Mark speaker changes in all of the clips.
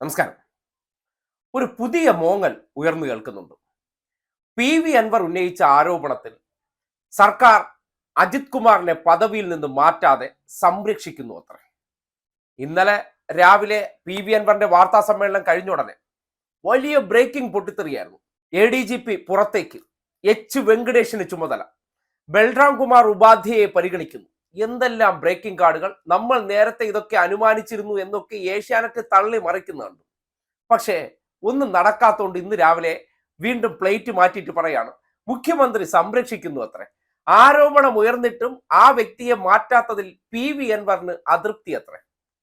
Speaker 1: നമസ്കാരം. ഒരു പുതിയ മോങ്ങൽ ഉയർന്നു കേൾക്കുന്നുണ്ട്. പി വി അൻവർ ഉന്നയിച്ച ആരോപണത്തിൽ സർക്കാർ അജിത് കുമാറിനെ പദവിയിൽ നിന്ന് മാറ്റാതെ സംരക്ഷിക്കുന്നു അത്ര. ഇന്നലെ രാവിലെ പി വി അൻവറിന്റെ വാർത്താ സമ്മേളനം കഴിഞ്ഞ ഉടനെ വലിയ ബ്രേക്കിംഗ് പൊട്ടിത്തെറിയായിരുന്നു. എ ഡി ജി പി പുറത്തേക്ക്. എച്ച് വെങ്കടേഷിന് ചുമതല. ബൽറാം കുമാർ ഉപാധ്യയെ പരിഗണിക്കുന്നു. എന്തെല്ലാം ബ്രേക്കിംഗ് കാർഡുകൾ? നമ്മൾ നേരത്തെ ഇതൊക്കെ അനുമാനിച്ചിരുന്നു എന്നൊക്കെ ഏഷ്യാനെറ്റ് തള്ളി മറിക്കുന്നുണ്ട്. പക്ഷേ ഒന്നും നടക്കാത്തതുകൊണ്ട് ഇന്ന് രാവിലെ വീണ്ടും പ്ലേറ്റ് മാറ്റിയിട്ട് പറയാണ്. മുഖ്യമന്ത്രി സംരക്ഷിക്കുന്നു അത്രേ. ആരോപണം ഉയർന്നിട്ടും ആ വ്യക്തിയെ മാറ്റാത്തതിൽ പി വി എൻവറിന് അതൃപ്തി അത്രേ.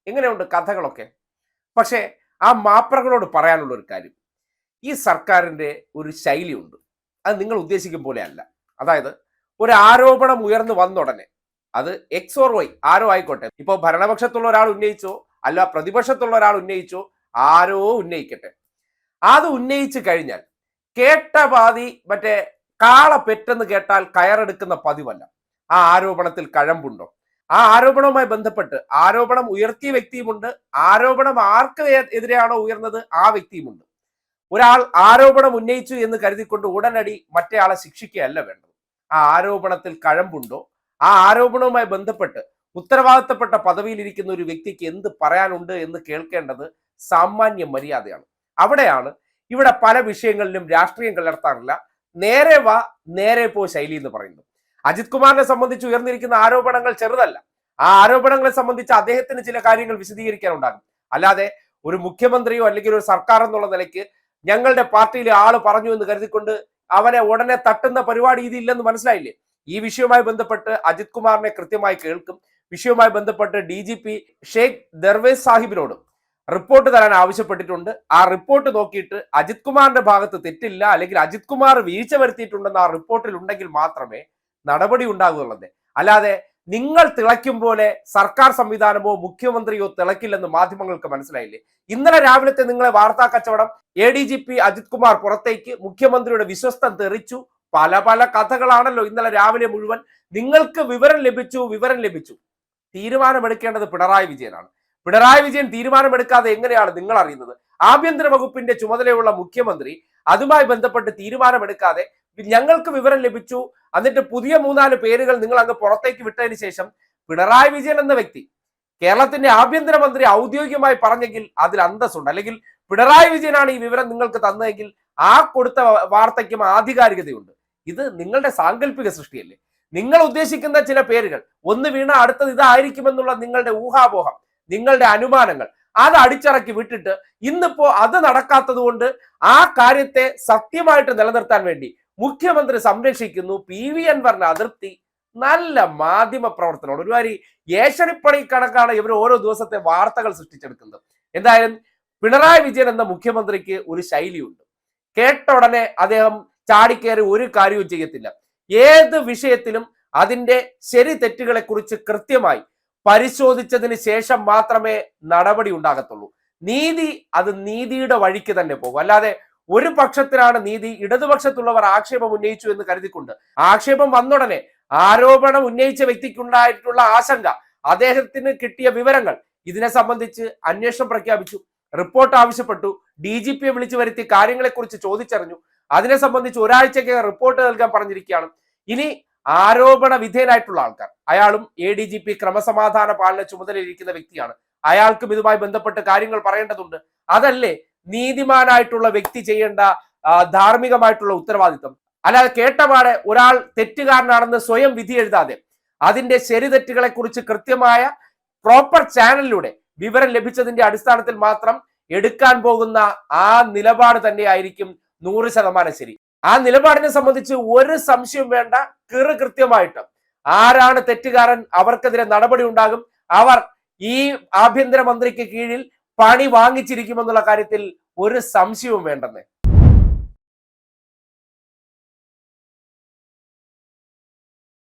Speaker 1: എങ്ങനെയുണ്ട് കഥകളൊക്കെ? പക്ഷേ ആ മാപ്രകളോട് പറയാനുള്ള ഒരു കാര്യം. ഈ സർക്കാരിന്റെ ഒരു ശൈലിയുണ്ട്. അത് നിങ്ങൾ ഉദ്ദേശിക്കും പോലെ അല്ല. അതായത് ഒരു ആരോപണം ഉയർന്നു വന്ന ഉടനെ അത് എക്സ് ഓർ വൈ ആരോ ആയിക്കോട്ടെ. ഇപ്പൊ ഭരണപക്ഷത്തുള്ള ഒരാൾ ഉന്നയിച്ചോ അല്ല പ്രതിപക്ഷത്തുള്ള ഒരാൾ ഉന്നയിച്ചോ ആരോ ഉന്നയിക്കട്ടെ. അത് ഉന്നയിച്ചു കഴിഞ്ഞാൽ കേട്ട പാതി മറ്റേ കാള പെറ്റെന്ന് കേട്ടാൽ കയറെടുക്കുന്ന പതിവല്ല. ആ ആരോപണത്തിൽ കഴമ്പുണ്ടോ? ആ ആരോപണവുമായി ബന്ധപ്പെട്ട് ആരോപണം ഉയർത്തിയ വ്യക്തിയുമുണ്ട്. ആരോപണം ആർക്ക് എതിരെയാണോ ഉയർന്നത്? ആ വ്യക്തിയുമുണ്ട്. ഒരാൾ ആരോപണം ഉന്നയിച്ചു എന്ന് കരുതിക്കൊണ്ട് ഉടനടി മറ്റേയാളെ ശിക്ഷിക്കുകയല്ല വേണ്ടത്. ആ ആരോപണത്തിൽ കഴമ്പുണ്ടോ? ആ ആരോപണവുമായി ബന്ധപ്പെട്ട് ഉത്തരവാദിത്തപ്പെട്ട പദവിയിലിരിക്കുന്ന ഒരു വ്യക്തിക്ക് എന്ത് പറയാനുണ്ട് എന്ന് കേൾക്കേണ്ടത് സാമാന്യ മര്യാദയാണ്. അവിടെയാണ് ഇവിടെ പല വിഷയങ്ങളിലും രാഷ്ട്രീയം കലർത്താറില്ല. നേരെ വാ നേരെ പോ ശൈലി എന്ന് പറയുന്നത്. അജിത് കുമാറിനെ സംബന്ധിച്ച് ഉയർന്നിരിക്കുന്ന ആരോപണങ്ങൾ ചെറുതല്ല. ആ ആരോപണങ്ങളെ സംബന്ധിച്ച് അദ്ദേഹത്തിന് ചില കാര്യങ്ങൾ വിശദീകരിക്കാനുണ്ടാകും. അല്ലാതെ ഒരു മുഖ്യമന്ത്രിയോ അല്ലെങ്കിൽ ഒരു സർക്കാർ എന്നുള്ള നിലയ്ക്ക് ഞങ്ങളുടെ പാർട്ടിയിലെ ആൾ പറഞ്ഞു എന്ന് കരുതിക്കൊണ്ട് അവനെ ഉടനെ തട്ടുന്ന പരിപാടി ഇതില്ലെന്ന് മനസ്സിലായില്ലേ? ഈ വിഷയവുമായി ബന്ധപ്പെട്ട് അജിത് കുമാറിനെ കൃത്യമായി കേൾക്കും. വിഷയവുമായി ബന്ധപ്പെട്ട് D G P Shaik Darvesh സാഹിബിനോടും report തരാൻ ആവശ്യപ്പെട്ടിട്ടുണ്ട്. ആ റിപ്പോർട്ട് നോക്കിയിട്ട് അജിത് കുമാറിന്റെ ഭാഗത്ത് തെറ്റില്ല അല്ലെങ്കിൽ അജിത് കുമാർ വീഴ്ച വരുത്തിയിട്ടുണ്ടെന്ന് ആ റിപ്പോർട്ടിൽ ഉണ്ടെങ്കിൽ മാത്രമേ നടപടി ഉണ്ടാകുന്നുള്ളത് അല്ലാതെ നിങ്ങൾ തിളയ്ക്കും പോലെ സർക്കാർ സംവിധാനമോ മുഖ്യമന്ത്രിയോ തിളക്കില്ലെന്ന് മാധ്യമങ്ങൾക്ക് മനസ്സിലായില്ലേ? ഇന്നലെ രാവിലത്തെ നിങ്ങളെ വാർത്താ കച്ചവടം A D G P Ajith Kumar പുറത്തേക്ക് മുഖ്യമന്ത്രിയുടെ വിശ്വസ്തം തെറിച്ചു. പല പല കഥകളാണല്ലോ ഇന്നലെ രാവിലെ മുഴുവൻ നിങ്ങൾക്ക് വിവരം ലഭിച്ചു വിവരം ലഭിച്ചു. തീരുമാനമെടുക്കേണ്ടത് പിണറായി വിജയനാണ്. പിണറായി വിജയൻ തീരുമാനമെടുക്കാതെ എങ്ങനെയാണ് നിങ്ങൾ അറിയുന്നത്? ആഭ്യന്തര വകുപ്പിന്റെ ചുമതലയുള്ള മുഖ്യമന്ത്രി അതുമായി ബന്ധപ്പെട്ട് തീരുമാനമെടുക്കാതെ ഞങ്ങൾക്ക് വിവരം ലഭിച്ചു എന്നിട്ട് പുതിയ മൂന്നാൽ പേരുകൾ നിങ്ങൾ അങ്ങ് പുറത്തേക്ക് വിട്ടതിന് ശേഷം പിണറായി വിജയൻ എന്ന വ്യക്തി കേരളത്തിന്റെ ആഭ്യന്തരമന്ത്രി ഔദ്യോഗികമായി പറഞ്ഞെങ്കിൽ അതിൽ അന്തസ്സുണ്ട്. അല്ലെങ്കിൽ പിണറായി വിജയനാണ് ഈ വിവരം നിങ്ങൾക്ക് തന്നതെങ്കിൽ ആ കൊടുത്ത വാർത്തയ്ക്കും ആധികാരികതയുണ്ട്. ഇത് നിങ്ങളുടെ സാങ്കല്പിക സൃഷ്ടിയല്ലേ? നിങ്ങൾ ഉദ്ദേശിക്കുന്ന ചില പേരുകൾ ഒന്ന് വീണ അടുത്തത് ഇതായിരിക്കുമെന്നുള്ള നിങ്ങളുടെ ഊഹാപോഹം നിങ്ങളുടെ അനുമാനങ്ങൾ അത് അടിച്ചിറക്കി വിട്ടിട്ട് ഇന്നിപ്പോ അത് നടക്കാത്തത് കൊണ്ട് ആ കാര്യത്തെ സത്യമായിട്ട് നിലനിർത്താൻ വേണ്ടി മുഖ്യമന്ത്രി സംരക്ഷിക്കുന്നു. പി വി അൻവറിന്റെ അതിർത്തി നല്ല മാധ്യമ പ്രവർത്തനമാണ്. ഒരുമാതിരി ഏഷണിപ്പണി കണക്കാണ് ഇവർ ഓരോ ദിവസത്തെ വാർത്തകൾ സൃഷ്ടിച്ചെടുക്കുന്നത്. എന്തായാലും പിണറായി വിജയൻ എന്ന മുഖ്യമന്ത്രിക്ക് ഒരു ശൈലിയുണ്ട്. കേട്ട ഉടനെ അദ്ദേഹം ചാടിക്കയറി ഒരു കാര്യവും ചെയ്യത്തില്ല. ഏത് വിഷയത്തിലും അതിന്റെ ശരി തെറ്റുകളെ കുറിച്ച് കൃത്യമായി പരിശോധിച്ചതിന് ശേഷം മാത്രമേ നടപടി ഉണ്ടാകത്തുള്ളൂ. നീതി അത് നീതിയുടെ വഴിക്ക് തന്നെ പോകും. അല്ലാതെ ഒരു പക്ഷത്തിനാണ് നീതി ഇടതുപക്ഷത്തുള്ളവർ ആക്ഷേപം ഉന്നയിച്ചു എന്ന് കരുതിക്കൊണ്ട് ആക്ഷേപം വന്നുടനെ ആരോപണം ഉന്നയിച്ച വ്യക്തിക്കുണ്ടായിട്ടുള്ള ആശങ്ക അദ്ദേഹത്തിന് കിട്ടിയ വിവരങ്ങൾ ഇതിനെ സംബന്ധിച്ച് അന്വേഷണം പ്രഖ്യാപിച്ചു. റിപ്പോർട്ട് ആവശ്യപ്പെട്ടു. ഡി ജി പിയെ വിളിച്ചു വരുത്തി കാര്യങ്ങളെക്കുറിച്ച് ചോദിച്ചറിഞ്ഞു. അതിനെ സംബന്ധിച്ച് ഒരാഴ്ചയ്ക്ക് റിപ്പോർട്ട് നൽകാൻ പറഞ്ഞിരിക്കുകയാണ്. ഇനി ആരോപണ വിധേയനായിട്ടുള്ള ആൾക്കാർ അയാളും എ ഡി ജി പി ക്രമസമാധാന പാലന ചുമതലയിരിക്കുന്ന വ്യക്തിയാണ്. അയാൾക്കും ഇതുമായി ബന്ധപ്പെട്ട് കാര്യങ്ങൾ പറയേണ്ടതുണ്ട്. അതല്ലേ നീതിമാനായിട്ടുള്ള വ്യക്തി ചെയ്യേണ്ട ധാർമ്മികമായിട്ടുള്ള ഉത്തരവാദിത്വം? അല്ലാതെ കേട്ടപാടെ ഒരാൾ തെറ്റുകാരനാണെന്ന് സ്വയം വിധി എഴുതാതെ അതിന്റെ ശരി തെറ്റുകളെ കുറിച്ച് കൃത്യമായ പ്രോപ്പർ ചാനലിലൂടെ വിവരം ലഭിച്ചതിന്റെ അടിസ്ഥാനത്തിൽ മാത്രം എടുക്കാൻ പോകുന്ന ആ നിലപാട് തന്നെയായിരിക്കും നൂറ് ശതമാനം ശരി. ആ നിലപാടിനെ സംബന്ധിച്ച് ഒരു സംശയം വേണ്ട. കിറു കൃത്യമായിട്ട്. ആരാണ് തെറ്റുകാരൻ? അവർക്കെതിരെ നടപടി ഉണ്ടാകും. അവർ ഈ ആഭ്യന്തര മന്ത്രിക്ക് കീഴിൽ പണി വാങ്ങിച്ചിരിക്കുമെന്നുള്ള കാര്യത്തിൽ ഒരു സംശയവും വേണ്ടെന്നേ.